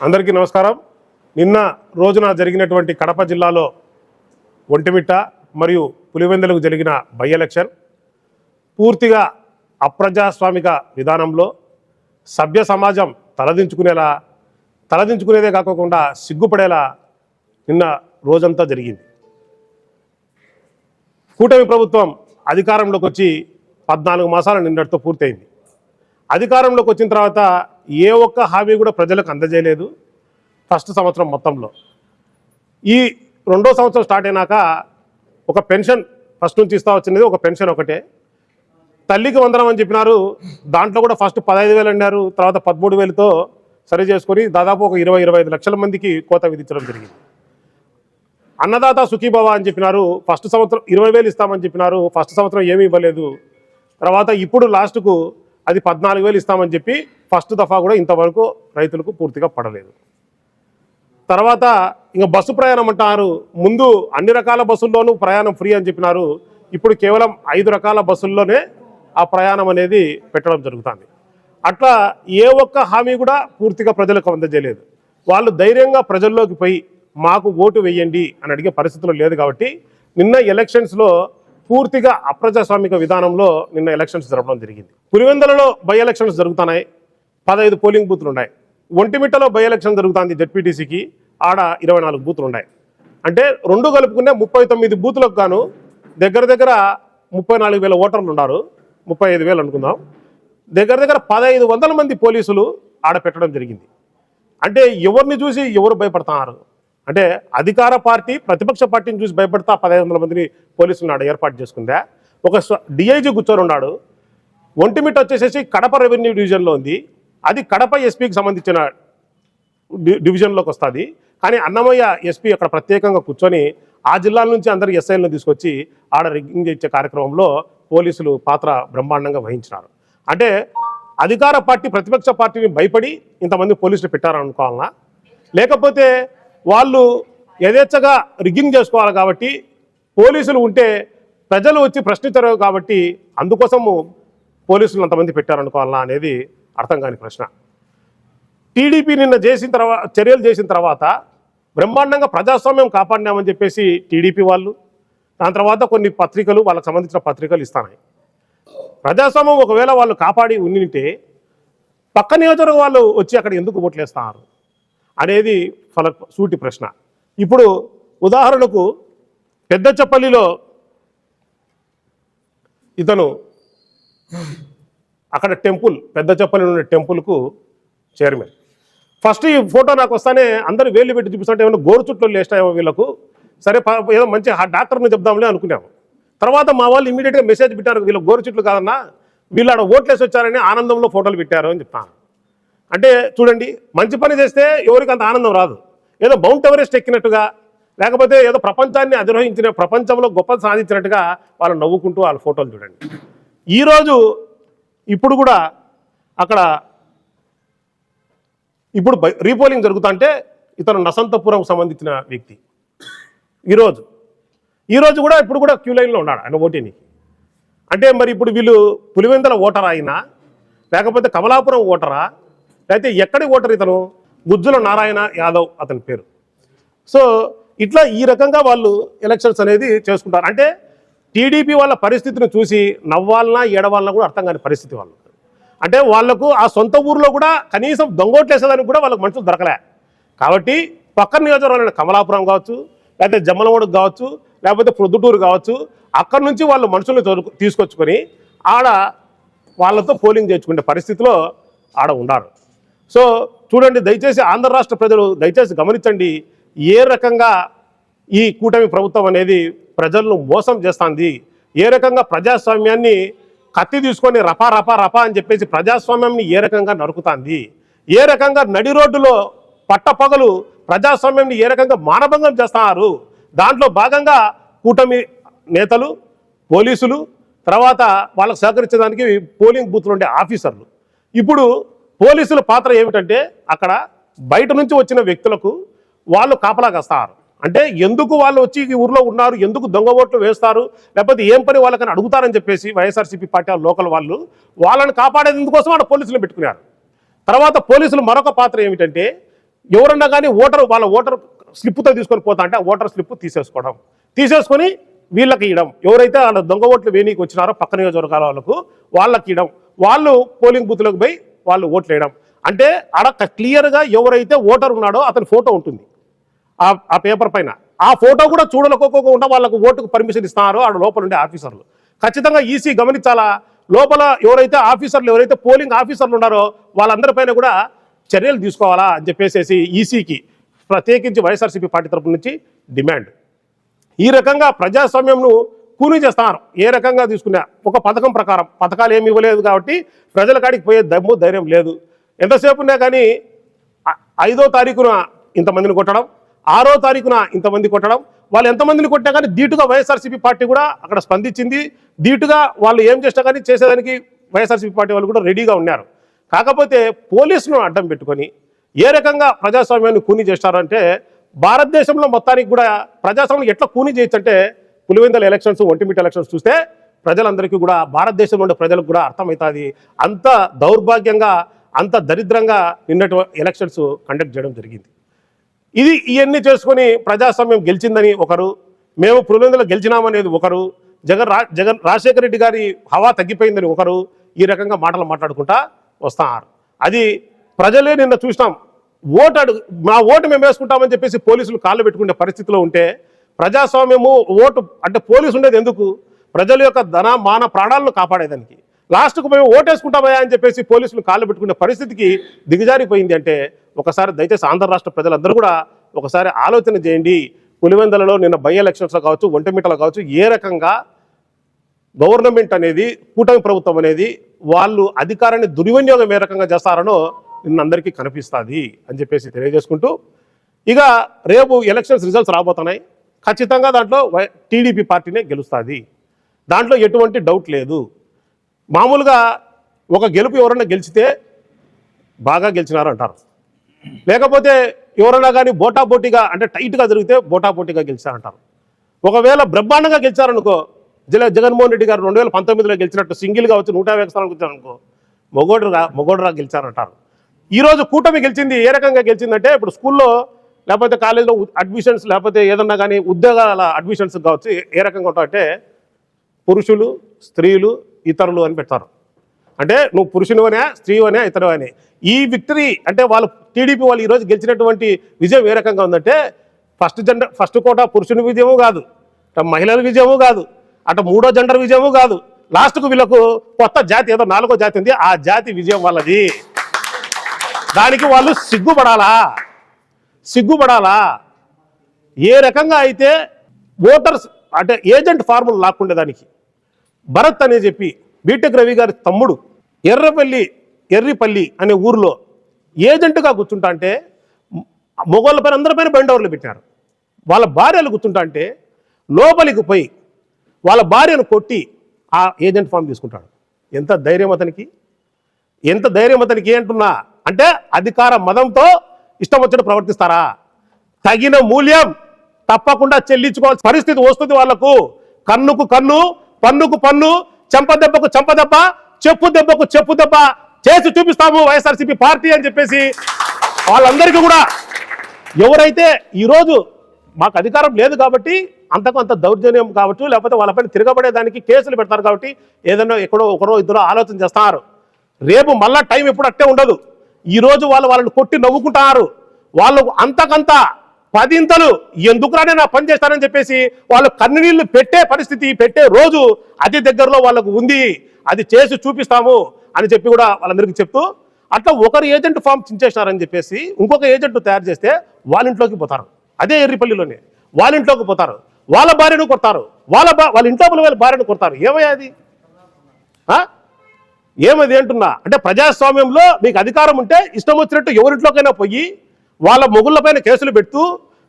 అందరికీ నమస్కారం. నిన్న రోజున జరిగినటువంటి కడప జిల్లాలో ఒంటిమిట్ట మరియు పులివెందులకు జరిగిన బై ఎలక్షన్ పూర్తిగా అప్రజాస్వామిక విధానంలో సభ్య సమాజం తలదించుకునేలా తలదించుకునేదే కాకుండా సిగ్గుపడేలా నిన్న రోజంతా జరిగింది. కూటమి ప్రభుత్వం అధికారంలోకి వచ్చి పద్నాలుగు మాసాలు నిన్నటితో పూర్తయింది. అధికారంలోకి వచ్చిన తర్వాత ఏ ఒక్క హామీ కూడా ప్రజలకు అందజేయలేదు ఫస్ట్ సంవత్సరం మొత్తంలో. ఈ రెండో సంవత్సరం స్టార్ట్ అయినాక ఒక పెన్షన్ ఫస్ట్ నుంచి ఇస్తా వచ్చినది ఒక పెన్షన్ ఒకటే. తల్లికి వందనం అని చెప్పినారు దాంట్లో కూడా ఫస్ట్ పదహైదు వేలు అన్నారు తర్వాత పదమూడు వేలతో సరి చేసుకొని దాదాపు ఒక ఇరవై ఇరవై ఐదు లక్షల మందికి కోత విధించడం జరిగింది. అన్నదాత సుఖీభవ అని చెప్పినారు. ఫస్ట్ సంవత్సరం ఇరవై వేలు ఇస్తామని చెప్పినారు. ఫస్ట్ సంవత్సరం ఏమీ ఇవ్వలేదు. తర్వాత ఇప్పుడు లాస్ట్కు అది పద్నాలుగు వేలు ఇస్తామని చెప్పి ఫస్ట్ దఫా కూడా ఇంతవరకు రైతులకు పూర్తిగా పడలేదు. తర్వాత ఇంకా బస్సు ప్రయాణం అంటారు. ముందు అన్ని రకాల బస్సుల్లోనూ ప్రయాణం ఫ్రీ అని చెప్పినారు. ఇప్పుడు కేవలం ఐదు రకాల బస్సుల్లోనే ఆ ప్రయాణం అనేది పెట్టడం జరుగుతుంది. అట్లా ఏ ఒక్క హామీ కూడా పూర్తిగా ప్రజలకు అందజేయలేదు. వాళ్ళు ధైర్యంగా ప్రజల్లోకి పోయి మాకు ఓటు వేయండి అని అడిగే పరిస్థితులు లేదు కాబట్టి నిన్న ఎలక్షన్స్లో పూర్తిగా అప్రజాస్వామిక విధానంలో నిన్న ఎలక్షన్స్ జరపడం జరిగింది. పులివెందులలో బై ఎలక్షన్స్ జరుగుతున్నాయి. పదహైదు పోలింగ్ బూత్లు ఉన్నాయి. ఒంటిమిట్టలో బై ఎలక్షన్ జరుగుతుంది జడ్పీటీసీకి. ఆడ ఇరవై నాలుగు బూతులు ఉన్నాయి. అంటే రెండు కలుపుకునే ముప్పై తొమ్మిది బూతులకు గాను దగ్గర దగ్గర ముప్పై నాలుగు వేల ఓటర్లు ఉన్నారు. ముప్పై ఐదు వేలు అనుకుందాం. దగ్గర దగ్గర పదహైదు వందల మంది పోలీసులు ఆడ పెట్టడం జరిగింది. అంటే ఎవరిని చూసి ఎవరు భయపడుతున్నారు అంటే అధికార పార్టీ ప్రతిపక్ష పార్టీని చూసి భయపడతా పదహైదు వందల మందిని పోలీసులు నాడు ఏర్పాటు చేసుకుందా? ఒక డిఐజీ కూర్చొని ఉన్నాడు ఒంటిమిట్ట వచ్చేసేసి కడప రెవెన్యూ డివిజన్లో ఉంది. అది కడప ఎస్పీకి సంబంధించిన డివిజన్లోకి వస్తుంది. కానీ అన్నమయ్య ఎస్పీ అక్కడ ప్రత్యేకంగా కూర్చొని ఆ జిల్లాల నుంచి అందరు ఎస్ఐలను తీసుకొచ్చి ఆడ రిగ్గింగ్ ఇచ్చే కార్యక్రమంలో పోలీసులు పాత్ర బ్రహ్మాండంగా వహించినారు. అంటే అధికార పార్టీ ప్రతిపక్ష పార్టీని భయపడి ఇంతమంది పోలీసులు పెట్టారనుకోవాలన్నా లేకపోతే వాళ్ళు యథేచ్ఛగా రిగ్గింగ్ చేసుకోవాలి కాబట్టి పోలీసులు ఉంటే ప్రజలు వచ్చి ప్రశ్నించరు కాబట్టి అందుకోసము పోలీసులు అంతమంది పెట్టారనుకోవాలా అనేది అర్థం కాని ప్రశ్న. టీడీపీ నిన్న చేసిన తర్వాత చర్యలు చేసిన తర్వాత బ్రహ్మాండంగా ప్రజాస్వామ్యం కాపాడినామని చెప్పేసి టీడీపీ వాళ్ళు దాని తర్వాత కొన్ని పత్రికలు వాళ్ళకి సంబంధించిన పత్రికలు ఇస్తాయి ప్రజాస్వామ్యం ఒకవేళ వాళ్ళు కాపాడి ఉండింటే పక్క నియోజకవర్గం వాళ్ళు వచ్చి అక్కడ ఎందుకు ఓట్లేస్తున్నారు అనేది ఫల సూటి ప్రశ్న. ఇప్పుడు ఉదాహరణకు పెద్దచప్పల్లిలో ఇతను అక్కడ టెంపుల్ పెద్ద చెప్పలి ఉన్న టెంపుల్కు చైర్మన్. ఫస్ట్ ఈ ఫోటో నాకు వస్తానే అందరూ వేలు పెట్టి చూపిస్తుంటే ఏమైనా గోరు చుట్టూ లేస్తాయేమో వీళ్ళకు. సరే ఏదో మంచి డాక్టర్ని చెప్దాంలే అనుకున్నాము. తర్వాత మా వాళ్ళు ఇమీడియట్గా మెసేజ్ పెట్టారు వీళ్ళు గోరు చుట్లు కాదన్నా వీళ్ళు ఆడ ఓట్లేసి వచ్చారని ఆనందంలో ఫోటోలు పెట్టారు అని చెప్తాను. అంటే చూడండి మంచి పని చేస్తే ఎవరికి అంత ఆనందం రాదు. ఏదో మౌంట్ ఎవరెస్ట్ ఎక్కినట్టుగా లేకపోతే ఏదో ప్రపంచాన్ని అధిరోహించిన ప్రపంచంలో గొప్ప సాధించినట్టుగా వాళ్ళు నవ్వుకుంటూ వాళ్ళ ఫోటోలు చూడండి. ఈరోజు ఇప్పుడు కూడా అక్కడ ఇప్పుడు బై- రీపోలింగ్ జరుగుతుంటే ఇతను నసంతపురం సంబంధించిన వ్యక్తి. ఈరోజు ఈరోజు కూడా ఇప్పుడు కూడా క్యూ లైన్లో ఉన్నాడు ఆయన ఓటీనికి అంటే మరి ఇప్పుడు వీళ్ళు పులివెందుల ఓటరా అయినా లేకపోతే కమలాపురం ఓటరా? అయితే ఎక్కడి ఓటర్ ఇతను? గుజ్జుల నారాయణ యాదవ్ అతని పేరు. సో ఇట్లా ఈ రకంగా వాళ్ళు ఎలక్షన్స్ అనేది చేసుకుంటారు. అంటే టీడీపీ వాళ్ళ పరిస్థితిని చూసి నవ్వాలన్నా ఏడవాలన్నా కూడా అర్థం కాని పరిస్థితి వాళ్ళు అంటే వాళ్ళకు ఆ సొంత ఊర్లో కూడా కనీసం దొంగోట్లేసేదానికి కూడా వాళ్ళకు మనుషులు దొరకలే. కాబట్టి పక్కన నియోజకవర్గం కమలాపురం కావచ్చు లేకపోతే జమ్మలమూడు కావచ్చు లేకపోతే ప్రొద్దుటూరు కావచ్చు అక్కడి నుంచి వాళ్ళు మనుషుల్ని తీసుకొచ్చుకొని ఆడ వాళ్ళతో పోలింగ్ చేర్చుకునే పరిస్థితిలో ఆడ ఉన్నారు. సో చూడండి దయచేసి ఆంధ్ర రాష్ట్ర ప్రజలు దయచేసి గమనించండి ఏ రకంగా ఈ కూటమి ప్రభుత్వం అనేది ప్రజలను మోసం చేస్తుంది? ఏ రకంగా ప్రజాస్వామ్యాన్ని కత్తి తీసుకొని రపా రపా రపా అని చెప్పేసి ప్రజాస్వామ్యాన్ని ఏ రకంగా నరుకుతుంది? ఏ రకంగా నడి రోడ్డులో పట్టపగలు ప్రజాస్వామ్యాన్ని ఏ రకంగా మానభంగం చేస్తున్నారు దాంట్లో భాగంగా కూటమి నేతలు పోలీసులు తర్వాత వాళ్ళకు సహకరించడానికి పోలింగ్ బూత్లు ఉండే ఆఫీసర్లు. ఇప్పుడు పోలీసుల పాత్ర ఏమిటంటే అక్కడ బయట నుంచి వచ్చిన వ్యక్తులకు వాళ్ళు కాపలా కాస్తారు. అంటే ఎందుకు వాళ్ళు వచ్చి ఈ ఊర్లో ఉన్నారు? ఎందుకు దొంగ ఓట్లు వేస్తారు? లేకపోతే ఏం పని వాళ్ళకని అడుగుతారని చెప్పేసి వైఎస్ఆర్సీపీ పార్టీ ఆ లోకల్ వాళ్ళు వాళ్ళని కాపాడేది ఎందుకోసం ఆడ పోలీసులు పెట్టుకున్నారు. తర్వాత పోలీసులు మరొక పాత్ర ఏమిటంటే ఎవరన్నా కానీ ఓటర్ వాళ్ళ ఓటర్ స్లిప్తో తీసుకొని పోతా అంటే ఆ ఓటర్ స్లిప్ తీసేసుకోవడం. తీసేసుకొని వీళ్ళకి ఇవ్వడం. ఎవరైతే వాళ్ళ దొంగ ఓట్లు వేయనీకి వచ్చినారో పక్క నియోజకవర్గాల వాళ్ళకు వాళ్ళకి ఇవ్వడం. వాళ్ళు పోలింగ్ బూత్లకు పోయి వాళ్ళు ఓట్లు వేయడం. అంటే ఆడ క్లియర్గా ఎవరైతే ఓటర్ ఉన్నాడో అతని ఫోటో ఉంటుంది. ఆ ఆ పేపర్ పైన. ఆ ఫోటో కూడా చూడలకోకుండా వాళ్ళకు ఓటుకు పర్మిషన్ ఇస్తున్నారు ఆడ లోపల ఉండే ఆఫీసర్లు. ఖచ్చితంగా ఈసీ గమనించాలా? లోపల ఎవరైతే ఆఫీసర్లు ఎవరైతే పోలింగ్ ఆఫీసర్లు ఉన్నారో వాళ్ళందరిపైన కూడా చర్యలు తీసుకోవాలా అని చెప్పేసి ఈసీకి ప్రత్యేకించి వైఎస్ఆర్సీపీ పార్టీ తరపు నుంచి డిమాండ్. ఈ రకంగా ప్రజాస్వామ్యంను కూలీ చేస్తాను ఏ రకంగా తీసుకున్నా? ఒక పథకం ప్రకారం. పథకాలు ఏమి ఇవ్వలేదు కాబట్టి ప్రజల కాడికి పోయే దమ్ము ధైర్యం లేదు. ఎంతసేపు ఉన్నా కానీ ఐదో తారీఖున ఇంతమందిని కొట్టడం ఆరో తారీఖున ఇంతమంది కొట్టడం వాళ్ళు ఎంతమందిని కొట్టినా కానీ ధీటుగా వైఎస్ఆర్సీపీ పార్టీ కూడా అక్కడ స్పందించింది. ధీటుగా వాళ్ళు ఏం చేసినా కానీ చేసేదానికి వైఎస్ఆర్సీపీ పార్టీ వాళ్ళు కూడా రెడీగా ఉన్నారు. కాకపోతే పోలీసులను అడ్డం పెట్టుకొని ఏ రకంగా ప్రజాస్వామ్యాన్ని కూనీ చేస్తారంటే భారతదేశంలో మొత్తానికి కూడా ప్రజాస్వామ్యం ఎట్లా కూనీ చేయొచ్చు అంటే పులివెందల ఎలక్షన్స్ ఒంటిమిట్ట ఎలక్షన్స్ చూస్తే ప్రజలందరికీ కూడా భారతదేశంలో ఉండే ప్రజలకు కూడా అర్థమవుతుంది. అంత దౌర్భాగ్యంగా అంత దరిద్రంగా నిన్నటి ఎలక్షన్స్ కండక్ట్ చేయడం జరిగింది. ఇది ఇవన్నీ చేసుకొని ప్రజాస్వామ్యం గెలిచిందని ఒకరు మేము పులివెందులో గెలిచినామనేది ఒకరు జగన్ రా జగన్ రాజశేఖర రెడ్డి గారి హవా తగ్గిపోయిందని ఒకరు ఈ రకంగా మాటలు మాట్లాడుకుంటా వస్తున్నారు అది ప్రజలే నిన్న చూసినాం. ఓటు అడుగు మా ఓటు మేము వేసుకుంటామని చెప్పేసి పోలీసులు కాళ్ళు పెట్టుకునే పరిస్థితిలో ఉంటే ప్రజాస్వామ్యము ఓటు అంటే పోలీసు ఉండేది ఎందుకు? ప్రజల యొక్క ధన మాన ప్రాణాలను కాపాడేదానికి. లాస్ట్కు మేము ఓటేసుకుంటామయ్యా అని చెప్పేసి పోలీసులు కాళ్ళు పెట్టుకునే పరిస్థితికి దిగజారిపోయింది అంటే ఒకసారి దయచేసి ఆంధ్ర రాష్ట్ర ప్రజలందరూ కూడా ఒకసారి ఆలోచన చేయండి. పులివెందలలో నిన్న బై ఎలక్షన్స్లో కావచ్చు ఒంటిమిట్టలో కావచ్చు ఏ రకంగా గవర్నమెంట్ అనేది కూటమి ప్రభుత్వం అనేది వాళ్ళు అధికారాన్ని దుర్వినియోగం ఏ రకంగా చేస్తారనో నిన్న అందరికీ కనిపిస్తుంది అని చెప్పేసి తెలియజేసుకుంటూ ఇక రేపు ఎలక్షన్స్ రిజల్ట్స్ రాబోతున్నాయి. ఖచ్చితంగా దాంట్లో టీడీపీ పార్టీనే గెలుస్తుంది. దాంట్లో ఎటువంటి డౌట్ లేదు. మామూలుగా ఒక గెలుపు ఎవరన్నా గెలిచితే బాగా గెలిచినారు అంటారు. లేకపోతే ఎవరైనా కానీ బోటాబోటీగా అంటే టైట్గా జరిగితే బోటాబోటీగా గెలిచారంటారు ఒకవేళ బ్రహ్మాండంగా గెలిచారనుకో జిల్లా జగన్మోహన్ రెడ్డి గారు రెండు వేల పంతొమ్మిదిలో గెలిచినట్టు సింగిల్గా వచ్చి నూట యాభై స్థానాలకు వచ్చారనుకో మొగోడురా మొగోడురా గెలిచారంటారు. ఈరోజు కూటమి గెలిచింది ఏ రకంగా గెలిచిందంటే ఇప్పుడు స్కూల్లో లేకపోతే కాలేజీలో అడ్మిషన్స్ లేకపోతే ఏదన్నా కానీ ఉద్యోగాల అడ్మిషన్స్ కావచ్చు ఏ రకంగా ఉంటాయంటే పురుషులు స్త్రీలు ఇతరులు అని పెడతారు. అంటే నువ్వు పురుషునివనే స్త్రీవనే ఇతరు ఈ విక్టరీ అంటే వాళ్ళు టీడీపీ వాళ్ళు ఈరోజు గెలిచినటువంటి విజయం ఏ రకంగా ఉందంటే ఫస్ట్ జెండర్ ఫస్ట్ కోట పురుషుని విజయము కాదు అటు మహిళల విజయము కాదు అటు మూడో జెండర్ విజయము కాదు. లాస్ట్కు వీళ్ళకు కొత్త జాతి ఏదో నాలుగో జాతి ఉంది ఆ జాతి విజయం వాళ్ళది. దానికి వాళ్ళు సిగ్గుపడాలా? సిగ్గుపడాలా? ఏ రకంగా అయితే ఓటర్స్ అంటే ఏజెంట్ ఫార్ములు లాక్కుండే దానికి. భరత్ అనే చెప్పి బీటెక్ రవి గారి తమ్ముడు ఎర్రపల్లి ఎర్రిపల్లి అనే ఊరిలో ఏజెంట్గా కూర్చుంటా అంటే మొగోళ్ళ పైన అందరిపైన బండవర్లు పెట్టినారు. వాళ్ళ భార్యలు కూర్చుంటా అంటే లోపలికి పోయి వాళ్ళ భార్యను కొట్టి ఆ ఏజెంట్ ఫామ్ తీసుకుంటాడు. ఎంత ధైర్యం అతనికి? ఎంత ధైర్యం అతనికి ఏంటున్నా అంటే అధికార మదంతో ఇష్టం వచ్చినట్టు ప్రవర్తిస్తారా? తగిన మూల్యం తప్పకుండా చెల్లించుకోవాల్సిన పరిస్థితి వస్తుంది వాళ్ళకు. కన్నుకు కన్ను పన్నుకు పన్ను చెంప దెబ్బకు చెంప దెబ్బ చెప్పు దెబ్బకు చెప్పు దెబ్బ చేసి చూపిస్తాము వైఎస్ఆర్సీపీ పార్టీ అని చెప్పేసి. వాళ్ళందరికీ కూడా ఎవరైతే ఈరోజు మాకు అధికారం లేదు కాబట్టి అంతకు అంత దౌర్జన్యం కావచ్చు లేకపోతే వాళ్ళపైన తిరగబడేదానికి కేసులు పెడతారు కాబట్టి ఏదైనా ఎక్కడో ఒకరో ఇద్దరో ఆలోచన చేస్తున్నారు రేపు మళ్ళా టైం ఎప్పుడు అట్టే ఉండదు. ఈ రోజు వాళ్ళు వాళ్ళని కొట్టి నవ్వుకుంటున్నారు వాళ్ళు అంతకంత పదింతలు ఎందుకురానే నా పని చేస్తానని చెప్పేసి వాళ్ళు కన్నీళ్ళు పెట్టే పరిస్థితి పెట్టే రోజు అతి దగ్గరలో వాళ్ళకు ఉంది. అది చేసి చూపిస్తాము అని చెప్పి కూడా వాళ్ళందరికీ చెప్తూ అట్లా ఒకరు ఏజెంట్ ఫామ్ చించేసినారని చెప్పేసి ఇంకొక ఏజెంట్ తయారు చేస్తే వాళ్ళ ఇంట్లోకి పోతారు. అదే ఎర్రిపల్లిలోనే వాళ్ళ ఇంట్లోకి పోతారు. వాళ్ళ భార్యను కొడతారు. వాళ్ళ బా వాళ్ళ ఇంట్లో వాళ్ళ భార్యను కొడతారు. ఏమయ్యా అది? ఏమది అంటున్నా? అంటే ప్రజాస్వామ్యంలో మీకు అధికారం ఉంటే ఇష్టం వచ్చినట్టు ఎవరింట్లోకైనా పోయి వాళ్ళ మొగుళ్ళపైన కేసులు పెడుతూ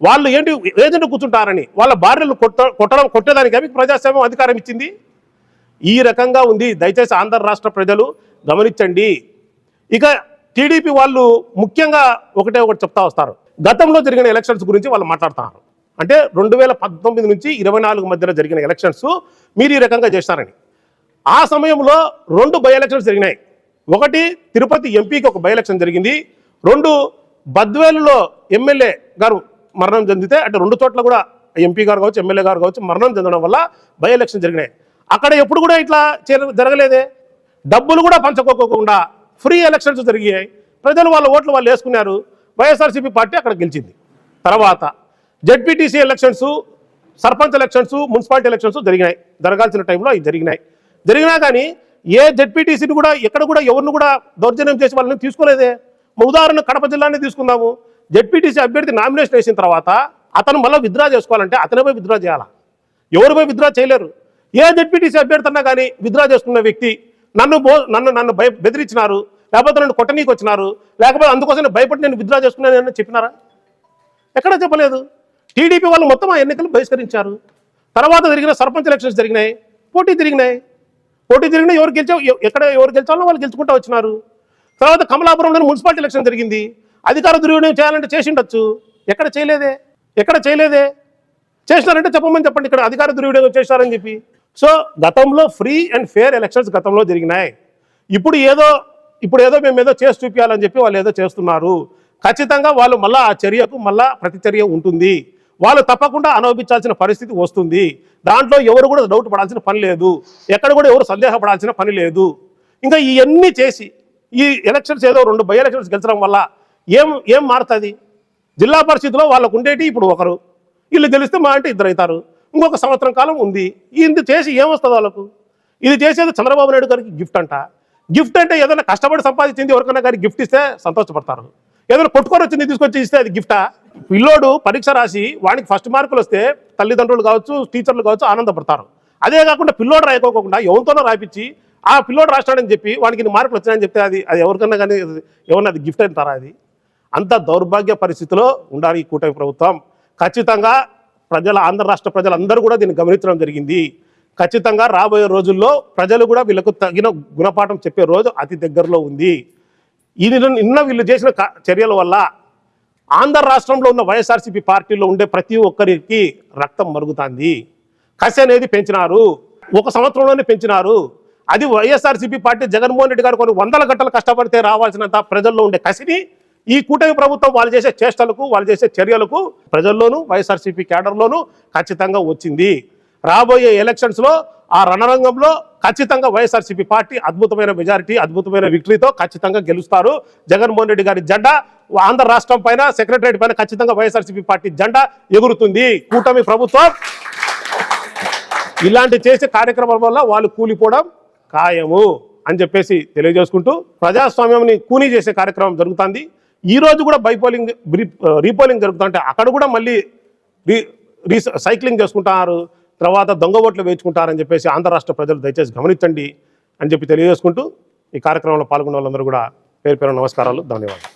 వాళ్ళు ఏంటి ఏజెంట్ కూర్చుంటారని వాళ్ళ భార్యలు కొట్ట కొట్టడం కొట్టేదానికి మీకు ప్రజాస్వామ్యం అధికారం ఇచ్చింది? ఈ రకంగా ఉంది. దయచేసి ఆంధ్ర రాష్ట్ర ప్రజలు గమనించండి. ఇక టీడీపీ వాళ్ళు ముఖ్యంగా ఒకటే ఒకటి చెప్తా వస్తారు. గతంలో జరిగిన ఎలక్షన్స్ గురించి వాళ్ళు మాట్లాడుతున్నారు. అంటే రెండు వేల పంతొమ్మిది నుంచి ఇరవై నాలుగు మధ్యలో జరిగిన ఎలక్షన్స్ మీరు ఈ రకంగా చేస్తారని. ఆ సమయంలో రెండు బై ఎలక్షన్స్ జరిగినాయి. ఒకటి తిరుపతి ఎంపీకి ఒక బై ఎలక్షన్ జరిగింది. రెండు బద్వేలులో ఎమ్మెల్యే గారు మరణం చెందితే అంటే రెండు చోట్ల కూడా ఎంపీ గారు కావచ్చు ఎమ్మెల్యే గారు కావచ్చు మరణం చెందడం వల్ల బై ఎలక్షన్ జరిగినాయి. అక్కడ ఎప్పుడు కూడా ఇట్లా జరగలేదే. డబ్బులు కూడా పంచుకోకుండా ఫ్రీ ఎలక్షన్స్ జరిగాయి ప్రజలు వాళ్ళ ఓట్లు వాళ్ళు వేసుకున్నారు. వైఎస్ఆర్సీపీ పార్టీ అక్కడ గెలిచింది. తర్వాత ZPTC elections sarpanch elections municipality elections జరిగినాయి. జరగాల్సిన టైంలో అవి జరిగినాయి. జరిగినా కానీ ఏ జెడ్పీటీసీని కూడా ఎక్కడ కూడా ఎవరిని కూడా దౌర్జన్యం చేసి వాళ్ళని తీసుకోలేదే. మా ఉదాహరణ కడప జిల్లానే తీసుకుందాము. జెడ్పీటీసీ అభ్యర్థి నామినేషన్ వేసిన తర్వాత అతను మళ్ళీ విత్డ్రా చేసుకోవాలంటే అతనిపై విత్డ్రా చేయాలా? ఎవరిపై విత్డ్రా చేయలేరు. ఏ జెడ్పీటీసీ అభ్యర్థి అన్నా కానీ విత్డ్రా చేసుకున్న వ్యక్తి నన్ను బో నన్ను నన్ను భయ బెదిరించినారు లేకపోతే నన్ను కొట్టనీకి వచ్చినారు లేకపోతే అందుకోసం భయపడి నేను విత్డ్రా చేసుకున్నానని చెప్పినారా? ఎక్కడా చెప్పలేదు. టీడీపీ వాళ్ళు మొత్తం ఆ ఎన్నికలు బహిష్కరించారు. తర్వాత జరిగిన సర్పంచ్ ఎలక్షన్స్ జరిగినాయి పోటీ జరిగినాయి పోటీ జరిగినా ఎవరు గెలిచా ఎక్కడ ఎవరు గెలిచాలో వాళ్ళు గెలుచుకుంటూ వచ్చినారు. తర్వాత కమలాపురంలో మున్సిపాలిటీ ఎలక్షన్ జరిగింది. అధికార దుర్వినియోగం చేయాలంటే చేసి ఉండొచ్చు. ఎక్కడ చేయలేదే? ఎక్కడ చేయలేదే? చేసినారంటే చెప్పమని చెప్పండి. ఇక్కడ అధికార దుర్వినియోగం చేశారని చెప్పి. సో గతంలో ఫ్రీ అండ్ ఫేర్ ఎలక్షన్స్ గతంలో జరిగినాయి. ఇప్పుడు ఏదో ఇప్పుడు ఏదో మేము ఏదో చేసి చూపించాలని చెప్పి వాళ్ళు ఏదో చేస్తున్నారు. ఖచ్చితంగా వాళ్ళు మళ్ళీ ఆ చర్యకు మళ్ళీ ప్రతిచర్య ఉంటుంది. వాళ్ళు తప్పకుండా అనుభవించాల్సిన పరిస్థితి వస్తుంది. దాంట్లో ఎవరు కూడా డౌట్ పడాల్సిన పని లేదు. ఎక్కడ కూడా ఎవరు సందేహపడాల్సిన పని లేదు. ఇంకా ఇవన్నీ చేసి ఈ ఎలక్షన్స్ ఏదో రెండు బై ఎలక్షన్స్ గెలిచడం వల్ల ఏం ఏం మారుతుంది? జిల్లా పరిషత్లో వాళ్ళకు ఉండేటి ఇప్పుడు ఒకరు. వీళ్ళు గెలిస్తే మా అంటే ఇద్దరు అవుతారు. ఇంకొక సంవత్సరం కాలం ఉంది. ఇది చేసి ఏమొస్తుంది వాళ్ళకు? ఇది చేసేది చంద్రబాబు నాయుడు గారికి గిఫ్ట్ అంట. గిఫ్ట్ అంటే ఏదైనా కష్టపడి సంపాదించింది ఎవరికైనా గారికి గిఫ్ట్ ఇస్తే సంతోషపడతారు. ఏదైనా కొట్టుకొని వచ్చింది తీసుకొచ్చి ఇస్తే అది గిఫ్టా పిల్లోడు పరీక్ష రాసి వాడికి ఫస్ట్ మార్కులు వస్తే తల్లిదండ్రులు కావచ్చు టీచర్లు కావచ్చు ఆనందపడతారు. అదే కాకుండా పిల్లోడు రాయకోకుండా ఎవరితోనో రాయించి ఆ పిల్లోడు రాస్తాడని చెప్పి వానికి ఇన్ని మార్కులు వచ్చినాయని చెప్తే అది అది ఎవరికన్నా కానీ ఎవరన్నా అది గిఫ్ట్ అంటారా అది. అంత దౌర్భాగ్య పరిస్థితిలో ఉండాలి ఈ కూటమి ప్రభుత్వం. ఖచ్చితంగా ప్రజల ఆంధ్ర రాష్ట్ర ప్రజలందరూ కూడా దీన్ని గమనించడం జరిగింది. ఖచ్చితంగా రాబోయే రోజుల్లో ప్రజలు కూడా వీళ్ళకు తగిన గుణపాఠం చెప్పే రోజు అతి దగ్గరలో ఉంది. ఇది నిన్న వీళ్ళు చేసిన చర్యల వల్ల ఆంధ్ర రాష్ట్రంలో ఉన్న వైఎస్ఆర్సీపీ పార్టీలో ఉండే ప్రతి ఒక్కరికి రక్తం మరుగుతుంది. కసి అనేది పెంచినారు. ఒక సంవత్సరంలోనే పెంచినారు. అది వైఎస్ఆర్సీపీ పార్టీ జగన్మోహన్ రెడ్డి గారు కొన్ని వందల గంటలు కష్టపడితే రావాల్సినంత ప్రజల్లో ఉండే కసిని ఈ కూటమి ప్రభుత్వం వాళ్ళు చేసే చేష్టలకు వాళ్ళు చేసే చర్యలకు ప్రజల్లోనూ వైఎస్ఆర్సీపీ క్యాడర్లోనూ ఖచ్చితంగా వచ్చింది. రాబోయే ఎలక్షన్స్లో ఆ రణరంగంలో ఖచ్చితంగా వైఎస్ఆర్సీపీ పార్టీ అద్భుతమైన మెజారిటీ అద్భుతమైన విక్టరీతో ఖచ్చితంగా గెలుస్తారు. జగన్మోహన్ రెడ్డి గారి జెండా ఆంధ్ర రాష్ట్రం పైన సెక్రటరేట్ పైన ఖచ్చితంగా వైఎస్ఆర్సీపీ పార్టీ జెండా ఎగురుతుంది. కూటమి ప్రభుత్వం ఇలాంటి చేసే కార్యక్రమాల వల్ల వాళ్ళు కూలిపోవడం ఖాయము అని చెప్పేసి తెలియజేసుకుంటూ ప్రజాస్వామ్యంని కూనీ చేసే కార్యక్రమం జరుగుతుంది. ఈ రోజు కూడా బైపోలింగ్ రీపోలింగ్ జరుగుతుంటే అక్కడ కూడా మళ్ళీ రీ రీ సైక్లింగ్ చేసుకుంటున్నారు తర్వాత దొంగ ఓట్లు వేయించుకుంటారని చెప్పేసి ఆంధ్ర రాష్ట్ర ప్రజలు దయచేసి గమనించండి అని చెప్పి తెలియజేసుకుంటూ ఈ కార్యక్రమంలో పాల్గొన్న వాళ్ళందరూ కూడా పేరు పేరు నమస్కారాలు ధన్యవాదాలు.